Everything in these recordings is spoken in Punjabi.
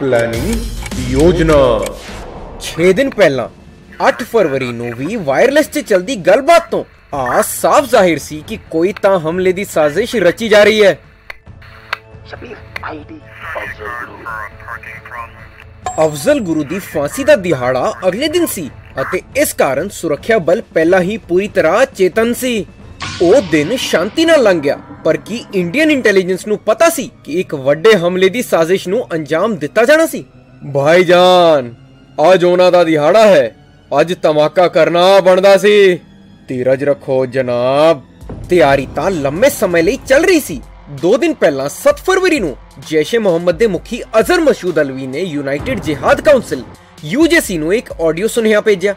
ਪਲੈਨਿੰਗ ਯੋਜਨਾ। 6 ਦਿਨ ਪਹਿਲਾਂ 8 ਫਰਵਰੀ ਨੂੰ ਵੀ ਵਾਇਰਲੈਸ 'ਤੇ ਚਲਦੀ ਗੱਲਬਾਤ ਤੋਂ ਆ ਸਾਫ਼ ਜ਼ਾਹਿਰ ਸੀ ਕਿ ਕੋਈ ਤਾਂ ਹਮਲੇ ਦੀ ਸਾਜ਼ਿਸ਼ ਰਚੀ ਜਾ ਰਹੀ ਹੈ। ਅਫਜ਼ਲ ਗੁਰੂ ਦੀ ਫਾਂਸੀ ਦਾ ਦਿਹਾੜਾ ਅਗਲੇ ਦਿਨ ਸੀ ਅਤੇ ਇਸ ਕਾਰਨ ਸੁਰੱਖਿਆ ਬਲ ਪਹਿਲਾਂ ਹੀ ਪੂਰੀ ਤਰ੍ਹਾਂ ਚੇਤਨ ਸੀ। ਉਹ ਦਿਨ ਸ਼ਾਂਤੀ ਨਾਲ ਲੰਘ ਗਿਆ। ਪਰ ਕੀ ਇੰਡੀਅਨ ਇੰਟੈਲੀਜੈਂਸ ਨੂੰ ਪਤਾ ਸੀ ਕਿ ਇੱਕ ਵੱਡੇ ਹਮਲੇ ਦੀ ਸਾਜ਼ਿਸ਼ ਨੂੰ ਅੰਜਾਮ ਦਿੱਤਾ ਜਾਣਾ ਸੀ? ਭਾਈਜਾਨ, ਅੱਜ ਉਹਨਾਂ ਦਾ ਦਿਹਾੜਾ ਹੈ। ਅੱਜ ਧਮਾਕਾ ਕਰਨਾ ਬਣਦਾ ਸੀ। ਧੀਰਜ ਰੱਖੋ ਜਨਾਬ। ਤਿਆਰੀ ਤਾਂ ਲੰਮੇ ਸਮੇਂ ਲਈ ਚੱਲ ਰਹੀ ਸੀ। ਦੋ ਦਿਨ ਪਹਿਲਾਂ 7 ਫਰਵਰੀ ਨੂੰ ਜੈਸ਼ੇ ਮੁਹੰਮਦ ਦੇ ਮੁਖੀ ਅਜ਼ਰ ਮਸ਼ੂਦ ਅਲਵੀ ਨੇ ਯੂਨਾਈਟਿਡ ਜਿਹਾਦ ਕਾਉਂਸਲ ਯੂਜੇਸੀ ਨੂੰ ਇੱਕ ਆਡੀਓ ਸੁਨੇਹਾ ਭੇਜਿਆ।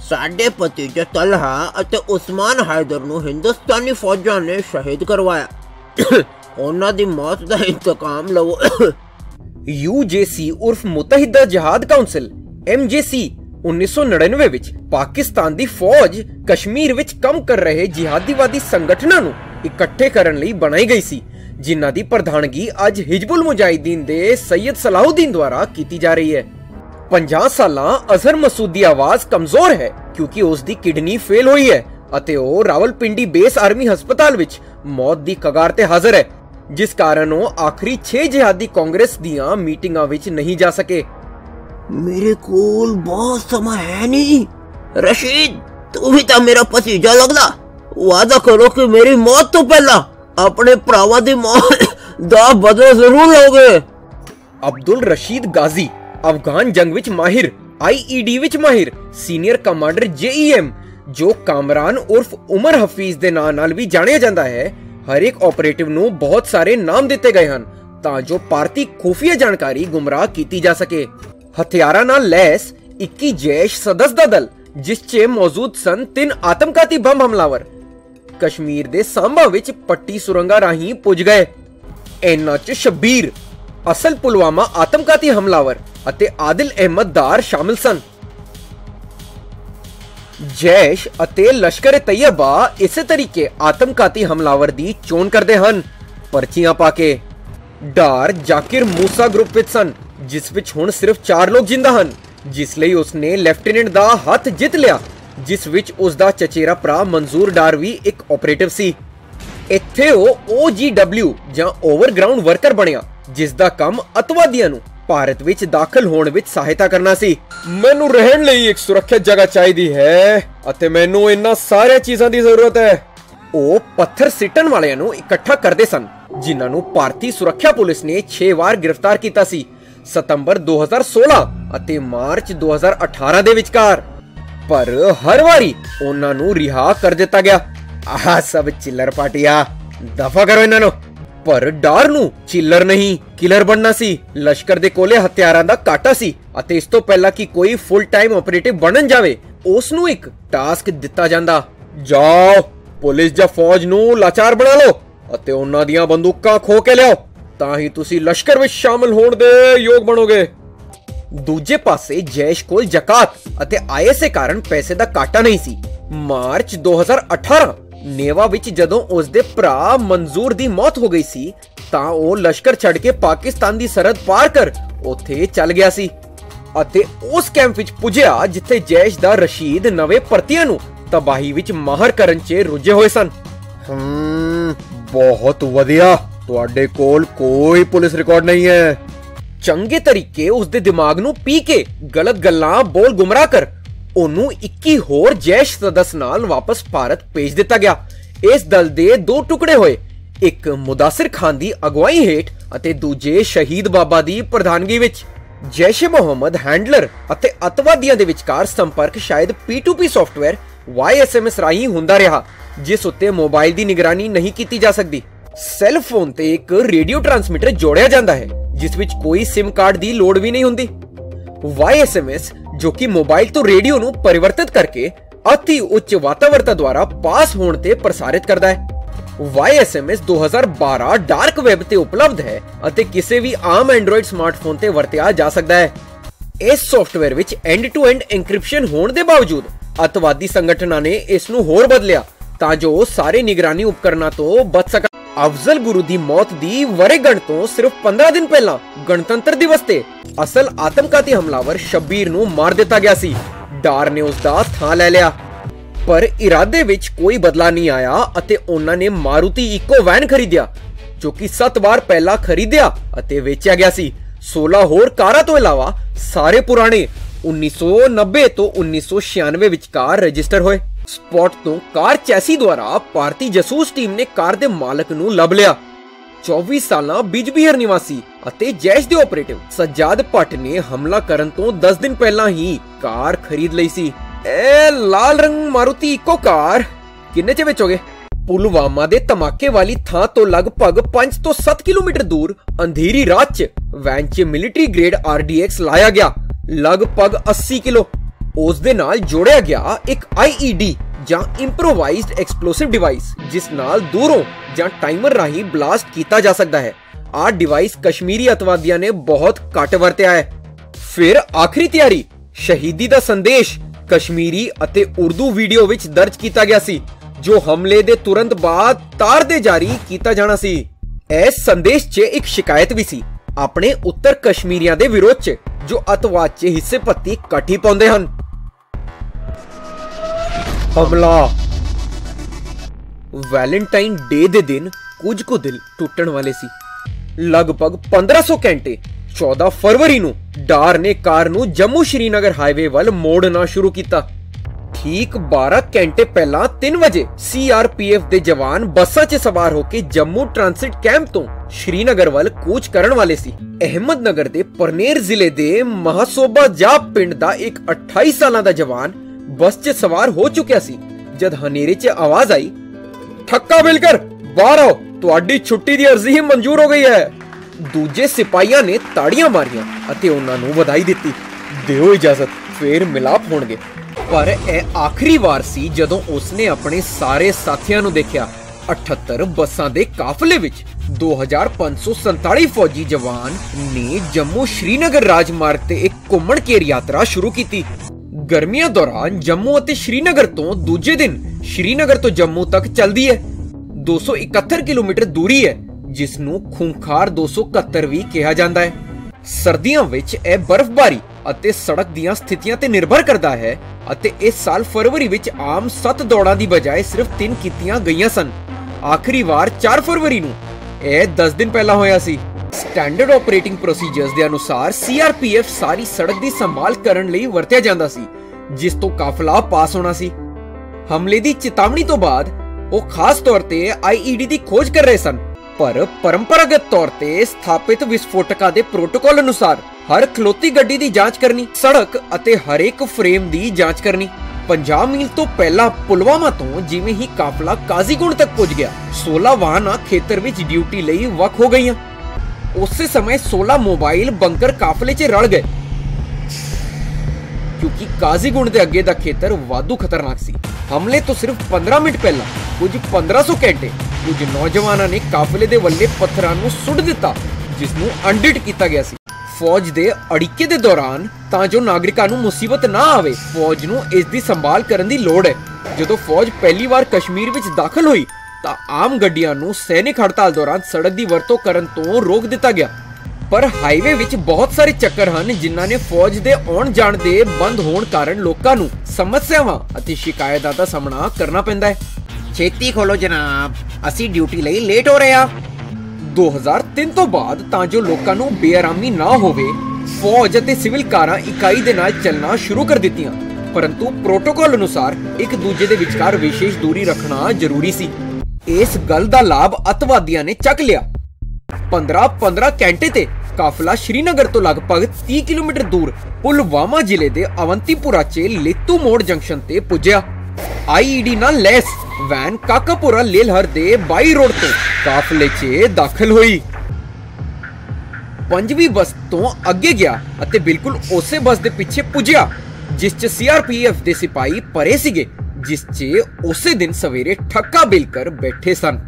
ਸਾਡੇ ਭਤੀਜੇ ਤਲਹਾ ਅਤੇ ਉਸਮਾਨ ਹਾਇਦਰ ਨੂੰ ਹਿੰਦੁਸਤਾਨੀ ਫੌਜਾਂ ਨੇ ਸ਼ਹੀਦ ਕਰਵਾਇਆ। ਉਹਨਾਂ ਦੀ ਮੌਤ ਦਾ ਇੰਤਕਾਮ ਲਵੋ। ਯੂਜੇਸੀ ਉਰਫ ਮੁਤਹਿਦਾ ਜਿਹਾਦ ਕਾਉਂਸਲ ਐਮਜੇਸੀ 1999 ਵਿੱਚ ਪਾਕਿਸਤਾਨ ਦੀ ਫੌਜ ਕਸ਼ਮੀਰ ਵਿੱਚ ਕੰਮ ਕਰ ਰਹੇ ਜਿਹਾਦੀਵਾਦੀ ਸੰਗਠਨਾਂ ਨੂੰ ਇਕੱਠੇ ਕਰਨ ਲਈ ਬਣਾਈ ਗਈ ਸੀ, ਜਿਨ੍ਹਾਂ ਦੀ ਪ੍ਰਧਾਨਗੀ ਅੱਜ ਹਿਜਬੁਲ ਮੁਜਾਹਿਦੀਨ ਦੇ ਸੈਯਦ ਸਲਾਹੁਦੀਨ ਦੁਆਰਾ ਕੀਤੀ ਜਾ ਰਹੀ ਹੈ। 50 ਸਾਲਾਂ ਅਜ਼ਹਰ ਮਸੂਦ ਦੀ ਆਵਾਜ਼ ਕਮਜ਼ੋਰ ਹੈ ਕਿਉਂਕਿ ਉਸ ਦੀ ਕਿਡਨੀ ਫੇਲ ਹੋਈ ਹੈ ਅਤੇ ਉਹ ਰਾਵਲਪਿੰਡੀ ਬੇਸ ਆਰਮੀ ਹਸਪਤਾਲ ਵਿੱਚ ਮੌਤ ਦੀ ਕਗਾਰ ਤੇ ਹਾਜ਼ਰ ਹੈ ਜਿਸ ਕਾਰਨ ਉਹ ਆਖਰੀ 6 ਜਿਹਾਦੀ ਕਾਂਗਰਸ ਦੀਆਂ ਮੀਟਿੰਗਾਂ ਵਿੱਚ ਨਹੀਂ ਜਾ ਸਕੇ। ਮੇਰੇ ਕੋਲ ਬਹੁਤ ਸਮਾਂ ਹੈ ਨਹੀਂ। ਰਸ਼ੀਦ ਤੂੰ ਵੀ ਤਾਂ ਮੇਰਾ ਭਤੀਜਾ ਲੱਗਦਾ। ਵਾਦਾ ਕਰੋ ਕਿ ਮੇਰੀ ਮੌਤ ਤੋਂ ਪਹਿਲਾਂ ਆਪਣੇ ਭਰਾਵਾਂ ਦੀ ਮੌਤ ਦਾ ਬਦਲਾ ਜ਼ਰੂਰ ਲਓਗੇ। ਅਬਦੁਲ ਰਸ਼ੀਦ ਗਾਜ਼ੀ ਅਫਗਾਨ ਜੰਗ ਵਿੱਚ ਮਾਹਿਰ ਆਈਈਡੀ ਵਿੱਚ ਮਾਹਿਰ, ਸੀਨੀਅਰ ਕਮਾਂਡਰ ਜੇਈਐਮ ਜੋ ਕਾਮਰਾਨ ਉਰਫ ਉਮਰ ਹਫੀਜ਼ ਦੇ ਨਾਂ ਨਾਲ ਵੀ ਜਾਣਿਆ ਜਾਂਦਾ ਹੈ, ਹਰ ਇੱਕ ਆਪਰੇਟਿਵ ਨੂੰ ਬਹੁਤ ਸਾਰੇ ਨਾਮ ਦਿੱਤੇ ਗਏ ਹਨ, ਤਾਂ ਜੋ ਭਾਰਤੀ ਖੁਫੀਆ ਜਾਣਕਾਰੀ ਗੁੰਮਰਾਹ ਕੀਤੀ ਜਾ ਸਕੇ। ਹਥਿਆਰਾਂ ਨਾਲ ਲੈਸ 21 ਜੈਸ਼ ਸਦਸ ਦਾ ਦਲ, ਜਿਸ 'ਚ ਮੌਜੂਦ ਸਨ ਤਿੰਨ ਆਤਮਕਾਤੀ ਬੰਬ ਹਮਲਾਵਰ। ਕਸ਼ਮੀਰ ਦੇ ਸਾਂਬਾ ਵਿੱਚ ਪੱਟੀ ਸੁਰੰਗਾਂ ਰਾਹੀਂ ਪੁੱਜ ਗਏ। ਇਹਨਾਂ 'ਚ ਸ਼ਬੀਰ, ਅਸਲ ਪੁਲਵਾਮਾ ਆਤਮਕਾਤੀ ਹਮਲਾਵਰ। ਅਤੇ ਆਦਿਲ ਅਹਿਮਦ ਦਾਰ ਸ਼ਾਮਿਲ ਸਨ। ਜੈਸ਼ ਅਤੇ ਲਸ਼ਕਰ ਤੈਯਬਾ ਇਸੇ ਤਰੀਕੇ ਆਤਮਕਾਤੀ ਹਮਲਾਵਰ ਦੀ ਚੋਣ ਕਰਦੇ ਹਨ। ਪਰਚੀਆਂ ਪਾ ਕੇ ਡਾਰ ਜਾਕਿਰ ਮੂਸਾ ਗਰੁੱਪ ਵਿੱਚ ਸਨ, ਜਿਸ ਵਿੱਚ ਹੁਣ ਸਿਰਫ 4 ਲੋਕ ਜਿੰਦਾ ਹਨ, ਜਿਸ ਲਈ ਉਸਨੇ ਲੈਫਟੀਨੈਂਟ ਦਾ ਹੱਥ ਜਿੱਤ ਲਿਆ, ਜਿਸ ਵਿੱਚ ਉਸ ਦਾ ਚਚੇਰਾ ਭਰਾ ਮਨਜ਼ੂਰ ਡਾਰ ਵੀ ਇੱਕ ਆਪਰੇਟਿਵ ਸੀ। ਇੱਥੇ ਉਹ OGW ਜਾਂ ਓਵਰਗਰਾਉਂਡ ਵਰਕਰ ਬਣਿਆ ਜਿਸ ਦਾ ਕੰਮ ਅਤਵਾਦੀਆਂ ਨੂੰ ਭਾਰਤ ਵਿੱਚ ਦਾਖਲ ਹੋਣ ਵਿੱਚ ਸਹਾਇਤਾ ਕਰਨਾ ਸੀ। ਮੈਨੂੰ ਰਹਿਣ ਲਈ ਇੱਕ ਸੁਰੱਖਿਅਤ ਜਗ੍ਹਾ ਚਾਹੀਦੀ ਹੈ ਅਤੇ ਮੈਨੂੰ ਇਹਨਾਂ ਸਾਰੀਆਂ ਚੀਜ਼ਾਂ ਦੀ ਜ਼ਰੂਰਤ ਹੈ। ਉਹ ਪੱਥਰ ਸਿੱਟਣ ਵਾਲਿਆਂ ਨੂੰ ਇਕੱਠਾ ਕਰਦੇ ਸਨ, ਜਿਨ੍ਹਾਂ ਨੂੰ ਭਾਰਤੀ ਸੁਰੱਖਿਆ ਪੁਲਿਸ ਨੇ 6 ਵਾਰ ਗ੍ਰਿਫਤਾਰ ਕੀਤਾ ਸੀ, ਸਤੰਬਰ 2016 ਅਤੇ ਮਾਰਚ 2018 ਦੇ ਵਿਚਕਾਰ। ਪਰ ਹਰ ਵਾਰੀ ਉਹਨਾਂ ਨੂੰ ਰਿਹਾ ਕਰ ਦਿੱਤਾ ਗਿਆ। ਆਹ ਸਭ ਚਿੱਲਰ ਪਾਟਿਆ, ਦਫਾ ਕਰੋ ਇਹਨਾਂ ਨੂੰ। ਪਰ ਡਾਰ ਨੂੰ ਚਿੱਲਰ ਨਹੀਂ। ਕਿਲਰ ਬਣਨਾ ਸੀ। ਲਸ਼ਕਰ ਦੇ ਕੋਲੇ ਹਥਿਆਰਾਂ ਦਾ ਕਾਟਾ ਸੀ ਅਤੇ ਇਸ ਤੋਂ ਪਹਿਲਾਂ ਕਿ ਕੋਈ ਫੁੱਲ ਟਾਈਮ ਆਪਰੇਟਿਵ ਬਣਨ ਜਾਵੇ ਉਸ ਨੂੰ ਇੱਕ ਟਾਸਕ ਦਿੱਤਾ ਜਾਂਦਾ। ਜਾਓ, ਪੁਲਿਸ ਜਾਂ ਫੌਜ ਨੂੰ ਲਾਚਾਰ ਬਣਾ ਲਓ ਅਤੇ ਉਹਨਾਂ ਦੀਆਂ ਬੰਦੂਕਾਂ ਖੋ ਕੇ ਲਿਆਓ। ਤਾਂ ਹੀ ਤੁਸੀਂ ਲਸ਼ਕਰ ਵਿੱਚ ਸ਼ਾਮਲ ਹੋਣ ਦੇ ਯੋਗ ਬਣੋਗੇ। ਦੂਜੇ ਪਾਸੇ ਜੈਸ਼ ਕੋਲ ਜ਼ਕਾਤ ਅਤੇ ਆਈਐਸਏ ਕਾਰਨ ਪੈਸੇ ਦਾ ਕਾਟਾ ਨਹੀਂ ਸੀ। ਮਾਰਚ 2018 ਨੇਵਾ ਵਿੱਚ ਜਦੋਂ ਉਸ ਦੇ ਭਰਾ ਮਨਜ਼ੂਰ ਦੀ ਮੌਤ ਹੋ ਗਈ ਸੀ ਤਾਂ ਉਹ ਲਸ਼ਕਰ ਛੱਡ ਕੇ ਪਾਕਿਸਤਾਨ ਦੀ ਸਰਹੱਦ ਪਾਰ ਕਰ ਉੱਥੇ ਚੱਲ ਗਿਆ ਸੀ। ਅਤੇ ਉਸ ਕੈਂਪ ਵਿੱਚ ਪੁੱਜਿਆ ਜਿੱਥੇ ਜੈਸ਼ ਦਾ ਰਸ਼ੀਦ ਨਵੇਂ ਭਰਤੀਆਂ ਨੂੰ ਤਬਾਹੀ ਵਿੱਚ ਮਾਹਰ ਕਰਨ 'ਚ ਰੁੱਝੇ ਹੋਏ ਸਨ। ਬਹੁਤ ਵਧੀਆ। ਤੁਹਾਡੇ ਕੋਲ ਕੋਈ ਪੁਲਿਸ ਰਿਕਾਰਡ ਨਹੀਂ ਹੈ। ਚੰਗੇ ਤਰੀਕੇ ਉਸ ਦੇ ਦਿਮਾਗ ਨੂੰ ਪੀ ਕੇ ਗਲਤ ਗੱਲਾਂ ਬੋਲ ਗੁੰਮਰਾਹ ਕਰ ਉਹਨੂੰ 21 ਹੋਰ ਜੈਸ਼ ਸਦਸ ਨਾਲ ਵਾਪਸ ਭਾਰਤ ਭੇਜ ਦਿੱਤਾ ਗਿਆ। ਇਸ ਦਲ ਦੇ ਦੋ ਟੁਕੜੇ ਹੋਏ। ਇੱਕ ਮੁਦਾਸਿਰ ਖਾਨ ਦੀ ਅਗਵਾਈ ਹੇਠ ਅਤੇ ਦੂਜੇ ਸ਼ਹੀਦ ਬਾਬਾ ਦੀ ਪ੍ਰਧਾਨਗੀ ਵਿੱਚ। ਜੈਸ਼ ਮੁਹੰਮਦ ਹੈਂਡਲਰ ਅਤੇ ਅਤਵਾਦੀਆਂ ਦੇ ਵਿਚਕਾਰ ਸੰਪਰਕ ਸ਼ਾਇਦ P2P ਸੌਫਟਵੇਅਰ YSMS ਰਾਹੀਂ ਹੁੰਦਾ ਰਿਹਾ, ਜਿਸ ਉੱਤੇ ਮੋਬਾਈਲ ਦੀ ਨਿਗਰਾਨੀ ਨਹੀਂ ਕੀਤੀ ਜਾ ਸਕਦੀ। ਸੈੱਲ ਫੋਨ ਤੇ ਇੱਕ ਰੇਡੀਓ ਟਰਾਂਸਮਿਟਰ ਜੋੜਿਆ ਜਾਂਦਾ ਹੈ, ਜਿਸ ਵਿੱਚ ਕੋਈ SIM ਕਾਰਡ ਦੀ ਲੋੜ ਵੀ ਨਹੀਂ ਹੁੰਦੀ। YSMS ਜੋ ਕਿ ਮੋਬਾਈਲ ਤੋਂ ਰੇਡੀਓ ਨੂੰ ਪਰਿਵਰਤਿਤ ਕਰਕੇ ਅਤੀ ਉੱਚ ਵਾਤਾਵਰਤਾ ਦੁਆਰਾ ਪਾਸ ਹੋਣ ਤੇ ਪ੍ਰਸਾਰਿਤ ਕਰਦਾ ਹੈ। YSMS 2012 ਡਾਰਕ ਵੈਬ ਤੇ ਉਪਲਬਧ ਹੈ ਅਤੇ ਕਿਸੇ ਵੀ ਆਮ ਐਂਡਰੋਇਡ ਸਮਾਰਟਫੋਨ ਤੇ ਵਰਤਿਆ ਜਾ ਸਕਦਾ ਹੈ। ਇਸ ਸੌਫਟਵੇਅਰ ਵਿੱਚ ਐਂਡ ਟੂ ਐਂਡ ਐਨਕ੍ਰਿਪਸ਼ਨ ਹੋਣ ਦੇ ਬਾਵਜੂਦ ਅਤਵਾਦੀ ਸੰਗਠਨਾਂ ਨੇ ਇਸ ਨੂੰ ਹੋਰ ਬਦਲਿਆ ਤਾਂ ਜੋ ਸਾਰੇ ਨਿਗਰਾਨੀ ਉਪਕਰਨਾਂ ਤੋਂ ਬਚ ਸਕਣ। ਅਫਜ਼ਲ ਗੁਰੂ ਦੀ ਮੌਤ ਦੀ ਵਰੇਗੰਢ ਤੋਂ ਸਿਰਫ 15 ਦਿਨ ਪਹਿਲਾਂ ਗਣਤੰਤਰ ਦਿਵਸ ਤੇ ਅਸਲ ਆਤਮਕਾਤੀ ਹਮਲਾਵਰ ਸ਼ਬੀਰ ਨੂੰ ਮਾਰ ਦਿੱਤਾ ਗਿਆ ਸੀ। ਡਾਰ ਨੇ ਉਸ ਦਾ ਥਾਂ ਲੈ ਲਿਆ। ਪਰ ਇਰਾਦੇ ਵਿੱਚ ਕੋਈ ਬਦਲਾ ਨਹੀਂ ਆਇਆ ਅਤੇ ਉਹਨਾਂ ਨੇ ਮਾਰੂਤੀ ਇਕੋ ਵੈਨ ਖਰੀਦਿਆ, ਜੋ ਕਿ 7 ਵਾਰ ਪਹਿਲਾਂ ਖਰੀਦਿਆ ਅਤੇ ਵੇਚਿਆ ਗਿਆ ਸੀ। 16 ਹੋਰ ਕਾਰਾਂ ਤੋਂ ਇਲਾਵਾ ਸਾਰੇ ਪੁਰਾਣੇ 1990 ਤੋਂ 1996 ਵਿਚਕਾਰ ਰਜਿਸਟਰ ਹੋਏ। ਸਪੌਟ ਤੋਂ ਕਾਰ ਚੈਸੀ ਦੁਆਰਾ ਭਾਰਤੀ ਜਸੂਸ ਟੀਮ ਨੇ ਕਾਰ ਦੇ ਮਾਲਕ ਨੂੰ ਲੱਭ ਲਿਆ। 24 ਸਾਲਾਂ ਬਿਜਬੀਹਰ ਨਿਵਾਸੀ ਅਤੇ ਜੈਸ਼ ਦੇ ਆਪਰੇਟਿਵ ਸੱਜਾਦ ਭੱਟ ਨੇ ਹਮਲਾ ਕਰਨ ਤੋਂ 10 ਦਿਨ ਪਹਿਲਾਂ ਹੀ ਕਾਰ ਖਰੀਦ ਲਈ ਸੀ। ਇਹ ਲਾਲ ਰੰਗ ਮਾਰੂਤੀ ਇਕੋ ਕਾਰ। ਕਿੰਨੇ ਚ ਵੇਚੋਗੇ ਪੁਲਵਾਮਾ ਦੇ ਧਮਾਕੇ ਵਾਲੀ ਥਾਂ ਤੋਂ ਲਗਭਗ 5 ਤੋਂ 7 ਕਿਲੋਮੀਟਰ ਦੂਰ ਅੰਧੇਰੀ ਰਾਤ 'ਚ ਵੈਨ 'ਚ ਮਿਲਟਰੀ ਗ੍ਰੇਡ ਆਰਡੀਐਕਸ ਲਾਇਆ ਗਿਆ। ਲਗਭਗ 80 ਕਿਲੋ। ਉਸ ਦੇ ਨਾਲ ਜੋੜਿਆ ਗਿਆ ਇੱਕ ਆਈਈਡੀ ਜਾਂ ਇੰਪਰੋਵਾਈਜ਼ਡ ਐਕਸਪਲੋਸਿਵ ਡਿਵਾਈਸ ਜਿਸ ਨਾਲ ਦੂਰੋਂ ਜਾਂ ਟਾਈਮਰ ਰਾਹੀਂ ਬਲਾਸਟ ਕੀਤਾ ਜਾ ਸਕਦਾ ਹੈ। ਆਹ ਡਿਵਾਈਸ ਕਸ਼ਮੀਰੀ ਅਤਵਾਦੀਆਂ ਨੇ ਬਹੁਤ ਘੱਟ ਵਰਤਿਆ ਹੈ। ਫਿਰ ਆਖਰੀ ਤਿਆਰੀ, ਸ਼ਹੀਦੀ ਦਾ ਸੰਦੇਸ਼ ਕਸ਼ਮੀਰੀ ਅਤੇ ਉਰਦੂ ਵੀਡੀਓ ਵਿੱਚ ਦਰਜ ਕੀਤਾ ਗਿਆ ਸੀ, ਜੋ ਹਮਲੇ ਦੇ ਤੁਰੰਤ ਬਾਅਦ ਤਾਰ ਦੇ ਜਾਰੀ ਕੀਤਾ ਜਾਣਾ ਸੀ। ਇਸ ਸੰਦੇਸ਼ 'ਚ ਇੱਕ ਸ਼ਿਕਾਇਤ ਵੀ ਸੀ, ਆਪਣੇ ਉੱਤਰ ਕਸ਼ਮੀਰੀਆਂ ਦੇ ਵਿਰੋਧ 'ਚ, ਜੋ ਅਤਵਾਦ 'ਚ ਹਿੱਸੇ ਪੱਤੀ ਇਕੱਠੀ ਪਾਉਂਦੇ ਹਨ। ਹਮਲਾ। ਵੈਲੈਂਟਾਈਨ ਡੇ ਦੇ ਦਿਨ ਕੁਝ ਕੁ ਦਿਲ ਟੁੱਟਣ ਵਾਲੇ ਸੀ। ਲਗਭਗ 1500 ਘੰਟੇ 14 ਫਰਵਰੀ ਨੂੰ ਡਾਰ ਨੇ ਕਾਰ ਨੂੰ ਜੰਮੂ ਸ਼੍ਰੀਨਗਰ ਹਾਈਵੇ ਵੱਲ ਮੋੜਨਾ ਸ਼ੁਰੂ ਕੀਤਾ। ਠੀਕ 12 ਘੰਟੇ ਪਹਿਲਾਂ 3 ਵਜੇ ਸੀਆਰਪੀਐਫ ਦੇ ਜਵਾਨ ਬੱਸਾਂ 'ਚ ਸਵਾਰ ਹੋ ਕੇ ਜੰਮੂ ਟ੍ਰਾਂਸਿਟ ਕੈਂਪ ਤੋਂ ਸ਼੍ਰੀਨਗਰ ਵੱਲ ਕੂਚ ਕਰਨ ਵਾਲੇ ਸੀ। ਅਹਿਮਦਨਗਰ ਦੇ ਪਰਨੇਰ ਜ਼ਿਲ੍ਹੇ ਦੇ ਮਹਾਸੋਬਾ ਜਾਪ ਪਿੰਡ ਦਾ ਇੱਕ 28 ਸਾਲਾਂ ਦਾ ਜਵਾਨ ਬੱਸ 'ਚ ਸਵਾਰ ਹੋ ਚੁੱਕਿਆ ਸੀ। ਜਦ ਹਨੇਰੇ 'ਚ ਆਵਾਜ਼ ਆਈ, ਠੱਕਾ ਮਿਲਕਰ ਬਾਹਰ ਆਓ, ਤੁਹਾਡੀ ਛੁੱਟੀ ਦੀ ਅਰਜ਼ੀ ਹੀ ਮਨਜ਼ੂਰ ਹੋ ਗਈ ਹੈ। ਦੂਜੇ ਸਿਪਾਹੀਆਂ ਨੇ ਤਾੜੀਆਂ ਮਾਰੀਆਂ ਅਤੇ ਉਹਨਾਂ ਨੂੰ ਵਧਾਈ ਦਿੱਤੀ। ਦਿਓ ਇਜਾਜ਼ਤ, ਫੇਰ ਮਿਲਾਪ ਹੋਣਗੇ। ਪਰ ਇਹ ਆਖਰੀ ਵਾਰ ਸੀ ਜਦੋਂ ਉਸਨੇ ਆਪਣੇ ਸਾਰੇ ਸਾਥੀਆਂ ਨੂੰ ਦੇਖਿਆ। 78 ਬੱਸਾਂ ਦੇ ਕਾਫਲੇ ਵਿੱਚ 2547 ਫੌਜੀ ਜਵਾਨ ਨੇ ਜੰਮੂ ਸ਼੍ਰੀਨਗਰ ਰਾਜਮਾਰਗ ਤੇ ਇੱਕ ਘੁੰਮਣ ਕੇਰ ਯਾਤਰਾ ਸ਼ੁਰੂ ਕੀਤੀ। ਗਰਮੀਆਂ ਦੌਰਾਨ ਜੰਮੂ ਅਤੇ ਸ਼੍ਰੀਨਗਰ ਤੋਂ ਦੂਜੇ ਦਿਨ ਸ਼੍ਰੀਨਗਰ ਤੋਂ ਜੰਮੂ ਤੱਕ ਚੱਲਦੀ ਹੈ। 271 ਕਿਲੋਮੀਟਰ ਦੂਰੀ ਹੈ, ਜਿਸ ਨੂੰ ਖੂੰਖਾਰ 271 ਵੀ ਕਿਹਾ ਜਾਂਦਾ ਹੈ। ਸਰਦੀਆਂ ਵਿੱਚ ਇਹ ਬਰਫ਼ਬਾਰੀ ਅਤੇ ਸੜਕ ਦੀਆਂ ਸਥਿਤੀਆਂ ਤੇ ਨਿਰਭਰ ਕਰਦਾ ਹੈ ਅਤੇ ਇਸ ਸਾਲ ਫਰਵਰੀ ਵਿੱਚ ਆਮ 7 ਦੌੜਾਂ ਦੀ ਬਜਾਏ ਸਿਰਫ 3 ਕੀਤੀਆਂ ਗਈਆਂ ਸਨ। ਆਖਰੀ ਵਾਰ 4 ਫਰਵਰੀ ਨੂੰ ਇਹ 10 ਦਿਨ ਪਹਿਲਾਂ ਹੋਇਆ ਸੀ। ਸਟੈਂਡਰਡ ਆਪਰੇਟਿੰਗ ਪ੍ਰੋਸੀਜਰਸ ਦੇ ਅਨੁਸਾਰ ਸੀਆਰਪੀਐਫ ਸਾਰੀ ਸੜਕ ਦੀ ਸੰਭਾਲ ਕਰਨ ਲਈ ਵਰਤਿਆ ਜਾਂਦਾ ਸੀ, ਜਿਸ ਤੋਂ ਕਾਫਲਾ ਪਾਸ ਹੋਣਾ ਸੀ। ਹਮਲੇ ਦੀ ਚੇਤਾਵਨੀ ਤੋਂ ਬਾਅਦ ਉਹ ਖਾਸ ਤੌਰ ਤੇ ਆਈਈਡੀ ਦੀ ਖੋਜ ਕਰ ਰਹੇ ਸਨ, ਪਰ ਪਰੰਪਰਾਗਤ ਤੌਰ ਤੇ ਸਥਾਪਿਤ ਵਿਸਫੋਟਕਾਂ ਦੇ ਪ੍ਰੋਟੋਕਾਲ ਅਨੁਸਾਰ ਹਰ ਖਲੋਤੀ ਗੱਡੀ ਦੀ ਜਾਂਚ ਕਰਨੀ, ਸੜਕ ਅਤੇ ਹਰੇਕ ਫਰੇਮ ਦੀ ਜਾਂਚ ਕਰਨੀ 50 ਮੀਲ ਤੋਂ ਪਹਿਲਾਂ ਪੁਲਵਾਮਾ ਤੋਂ ਜਿਵੇਂ ਹੀ ਕਾਫਲਾ ਕਾਜ਼ੀਗੁੰਡ ਤੱਕ ਪਹੁੰਚ ਗਿਆ 16 ਵਾਹਨਾਂ ਖੇਤਰ ਵਿੱਚ ਡਿਊਟੀ ਲਈ ਵੱਖ ਹੋ ਗਈਆਂ। ਉਸੇ ਸਮੇਂ 16 ਮੋਬਾਈਲ ਬੰਕਰ ਕਾਫਲੇ 'ਚ ਰਲ ਗਏ। ਕਿਉਂਕਿ ਕਾਜ਼ੀਗੁੰਡ ਦੇ ਅੱਗੇ ਦਾ ਖੇਤਰ ਵਾਧੂ ਖਤਰਨਾਕ ਸੀ। ਹਮਲੇ ਤੋਂ ਸਿਰਫ 15 ਮਿੰਟ ਪਹਿਲਾਂ ਕੁਝ 1500 ਘੰਟੇ ਕੁਝ ਨੌਜਵਾਨਾਂ ਨੇ ਕਾਫਲੇ ਦੇ ਵੱਲੇ ਪੱਥਰਾਂ ਨੂੰ ਸੁੱਟ ਦਿੱਤਾ ਜਿਸ ਨੂੰ ਅਨਡਿਟ ਕੀਤਾ ਗਿਆ ਸੀ। ਫੌਜ ਦੇ ਅੜਿੱਕੇ ਦੇ ਦੌਰਾਨ ਤਾਂ ਜੋ ਨਾਗਰਿਕਾਂ ਨੂੰ ਮੁਸੀਬਤ ਨਾ ਆਵੇ, ਫੌਜ ਨੂੰ ਇਸ ਦੀ ਸੰਭਾਲ ਕਰਨ ਦੀ ਲੋੜ ਹੈ। ਜਦੋਂ ਫੌਜ ਪਹਿਲੀ ਵਾਰ ਕਸ਼ਮੀਰ ਵਿੱਚ ਦਾਖਲ ਹੋਈ ਤਾਂ ਆਮ ਗੱਡੀਆਂ ਨੂੰ ਸੈਨਿਕ ਹੜਤਾਲ ਦੌਰਾਨ ਸੜਕ ਦੀ ਵਰਤੋਂ ਕਰਨ ਤੋਂ ਰੋਕ ਦਿੱਤਾ ਗਿਆ। ਪਰ ਹਾਈਵੇ ਵਿੱਚ ਬਹੁਤ ਸਾਰੇ ਚੱਕਰ ਹਨ ਜਿਨ੍ਹਾਂ ਨੇ ਫੌਜ ਦੇ ਆਉਣ ਜਾਣ ਦੇ ਬੰਦ ਹੋਣ ਕਾਰਨ ਲੋਕਾਂ ਨੂੰ ਸਮੱਸਿਆਵਾਂ ਅਤੇ ਸ਼ਿਕਾਇਤਾਂ ਦਾ ਸਾਹਮਣਾ ਕਰਨਾ ਪੈਂਦਾ ਹੈ। ਛੇਤੀ ਖੋਲੋ ਜਨਾਬ ਅਸੀਂ ਡਿਊਟੀ ਲਈ ਲੇਟ ਹੋ ਰਹੇ ਹਾਂ। 2003 ਤੋਂ ਬਾਅਦ ਤਾਂ ਜੋ ਲੋਕਾਂ ਨੂੰ ਬੇਆਰਾਮੀ ਨਾ ਹੋਵੇ ਫੌਜ ਅਤੇ ਸਿਵਲ ਕਾਰਾਂ ਇਕਾਈ ਦੇ ਨਾਲ ਚੱਲਣਾ ਸ਼ੁਰੂ ਕਰ ਦਿੱਤੀਆਂ। ਪਰੰਤੂ ਪ੍ਰੋਟੋਕਾਲ ਅਨੁਸਾਰ ਇੱਕ ਦੂਜੇ ਦੇ ਵਿਚਕਾਰ ਵਿਸ਼ੇਸ਼ ਦੂਰੀ ਰੱਖਣਾ ਜ਼ਰੂਰੀ ਸੀ। ਇਸ ਗੱਲ ਦਾ ਲਾਭ ਅਤਵਾਦੀਆਂ ਨੇ ਚੱਕ ਲਿਆ। 15-15 ਘੰਟੇ ਤੇ ਕਾਫਲਾ ਸ਼੍ਰੀਨਗਰ ਤੋਂ ਲਗਭਗ 30 ਕਿਲੋਮੀਟਰ ਦੂਰ ਪੁਲਵਾਮਾ ਜ਼ਿਲ੍ਹੇ ਦੇ ਅਵੰਤੀਪੁਰਾ 'ਚ ਲੇਤੂ ਮੋੜ ਜੰਕਸ਼ਨ ਤੇ ਪੁੱਜਿਆ। ਆਈਈਡੀ ਨਾਲ ਲੈਸ ਵੈਨ ਕਾਕਾਪੁਰਾ ਲੇਲਹਰ ਦੇ ਬਾਈ ਰੋਡ ਤੋਂ ਕਾਫਲੇ 'ਚ ਦਾਖਲ ਹੋਈ। ਪੰਜਵੀਂ ਬੱਸ ਤੋਂ ਅੱਗੇ ਗਿਆ ਅਤੇ ਬਿਲਕੁਲ ਉਸੇ ਬੱਸ ਦੇ ਪਿੱਛੇ ਪੁੱਜਿਆ, ਜਿਸ 'ਚ ਸੀਆਰਪੀਐਫ ਦੇ ਸਿਪਾਹੀ ਪਰੇ ਸੀਗੇ। ਜਿਸ 'ਚ ਉਸੇ ਦਿਨ ਸਵੇਰੇ ਠੱਕਾ ਬਿਲ ਕਰ ਬੈਠੇ ਸਨ।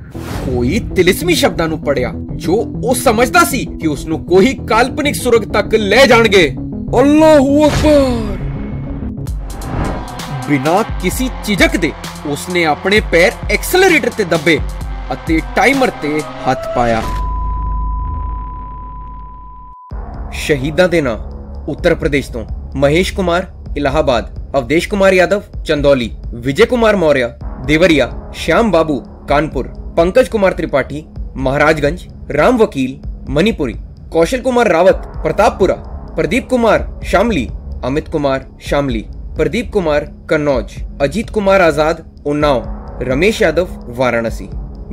ਕੋਈ ਤਿਲਿਸਮੀ ਸ਼ਬਦਾਂ ਨੂੰ ਪੜਿਆ ਜੋ ਉਹ ਸਮਝਦਾ ਸੀ ਕਿ ਉਸ ਨੂੰ ਕੋਈ ਕਾਲਪਨਿਕ ਸੁਰਗ ਤੱਕ ਲੈ ਜਾਣਗੇ। ਅੱਲਾਹੂ ਅਕਬਰ! ਬਿਨਾਂ ਕਿਸੇ ਝਿਜਕ ਦੇ ਉਸਨੇ ਆਪਣੇ ਪੈਰ ਐਕਸਲਰੇਟਰ ਤੇ ਦੱਬੇ ਅਤੇ ਟਾਈਮਰ ਤੇ ਹੱਥ ਪਾਇਆ। ਸ਼ਹੀਦਾਂ ਦੇ ਨਾਂ, ਉੱਤਰ ਪ੍ਰਦੇਸ਼ ਤੋਂ ਮਹੇਸ਼ ਕੁਮਾਰ, ਇਲਾਹਾਬਾਦ। अवधेश कुमार यादव, चंदौली विजय कुमार मौर्य, देवरिया, श्याम बाबू, कानपुर, पंकज कुमार त्रिपाठी, महाराजगंज, राम वकील, मणिपुरी, कौशल कुमार रावत, प्रतापपुरा, प्रदीप कुमार शामली, अमित कुमार शामली, प्रदीप कुमार कन्नौज, अजीत कुमार आज़ाद, उन्नाव, रमेश यादव, वाराणसी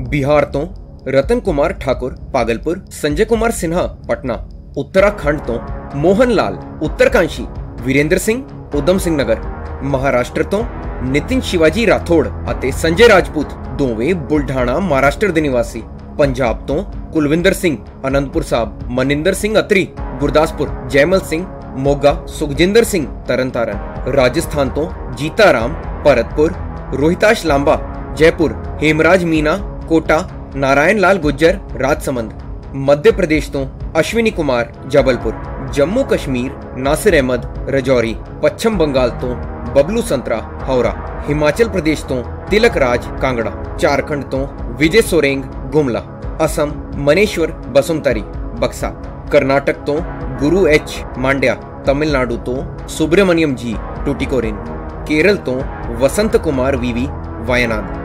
बिहार तो रतन कुमार ठाकुर, पागलपुर, संजय कुमार सिन्हा, पटना उत्तराखंड तो मोहन लाल उत्तरकांक्षी वीरेंद्र सिंह उधम सिंह नगर ਮਹਾਰਾਸ਼ਟਰ ਤੋਂ ਨਿਤਿਨ ਸ਼ਿਵਾਜੀ ਰਾਠੌੜ ਅਤੇ ਸੰਜੇ ਰਾਜਪੂਤ ਦੋਵੇਂ ਬੁਲਢਾਣਾ ਮਹਾਰਾਸ਼ਟਰ ਦੇ ਨਿਵਾਸੀ ਪੰਜਾਬ ਤੋਂ ਕੁਲਵਿੰਦਰ ਸਿੰਘ ਅਨੰਦਪੁਰ ਸਾਹਿਬ ਮਨਿੰਦਰ ਸਿੰਘ ਅਤਰੀ ਗੁਰਦਾਸਪੁਰ ਜੈਮਲ ਸਿੰਘ ਮੋਗਾ ਸੁਖਜਿੰਦਰ ਸਿੰਘ ਤਰਨਤਾਰਨ ਰਾਜਸਥਾਨ ਤੋਂ ਜੀਤਾ ਰਾਮ ਭਰਤਪੁਰ ਰੋਹਿਤਾਸ਼ ਲਾਂਬਾ ਜੈਪੁਰ हेमराज मीना कोटा नारायण लाल गुज्जर राजसमंद मध्य प्रदेश तो अश्विनी कुमार जबलपुर जम्मू कश्मीर नासिर अहमद रजौरी पश्चिम बंगाल तो बबलू संतरा हावड़ा हिमाचल प्रदेश तो तिलक राज कांगड़ा झारखंड तो विजय सोरेंग गुमला असम मनेश्वर बसुमतारी बक्सा कर्नाटक तो गुरु एच मांड्या तमिलनाडु तो सुब्रमण्यम जी टूटिकोरिन केरल तो वसंत कुमार वीवी वायनाड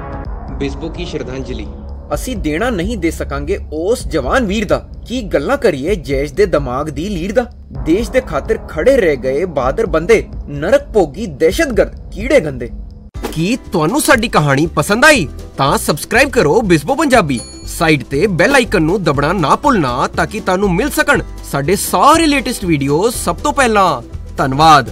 ਬਿਸਬੋ ਕੀ ਸ਼ਰਧਾਂਜਲੀ ਅਸੀਂ ਦੇਣਾ ਨਹੀਂ ਦੇ ਸਕਾਂਗੇ ਉਸ ਜਵਾਨ ਵੀਰ ਦਾ। ਕੀ ਗੱਲਾਂ ਕਰੀਏ ਜੈਸ਼ ਦੇ ਦਿਮਾਗ ਦੀ ਲੀਡ ਦਾ? ਦੇਸ਼ ਦੇ ਖਾਤਰ ਖੜੇ ਰਹਿ ਗਏ ਬਹਾਦਰ ਬੰਦੇ, ਨਰਕ ਭੋਗੀ ਦਹਿਸ਼ਤਗਰਦ, ਕੀੜੇ ਗੰਦੇ। ਕੀ ਤੁਹਾਨੂੰ ਸਾਡੀ ਕਹਾਣੀ ਪਸੰਦ ਆਈ? ਤਾਂ ਸਬਸਕ੍ਰਾਈਬ ਕਰੋ ਬਿਸਬੋ ਪੰਜਾਬੀ। ਸਾਈਟ ਤੇ ਬੈਲ ਆਈਕਨ ਨੂੰ ਦਬਣਾ ਨਾ ਭੁੱਲਣਾ ਤਾਂ ਕਿ ਤੁਹਾਨੂੰ ਮਿਲ ਸਕਣ ਸਾਡੇ ਸਾਰੇ ਲੇਟੈਸਟ ਵੀਡੀਓ ਸਭ ਤੋਂ ਪਹਿਲਾਂ। ਧੰਨਵਾਦ।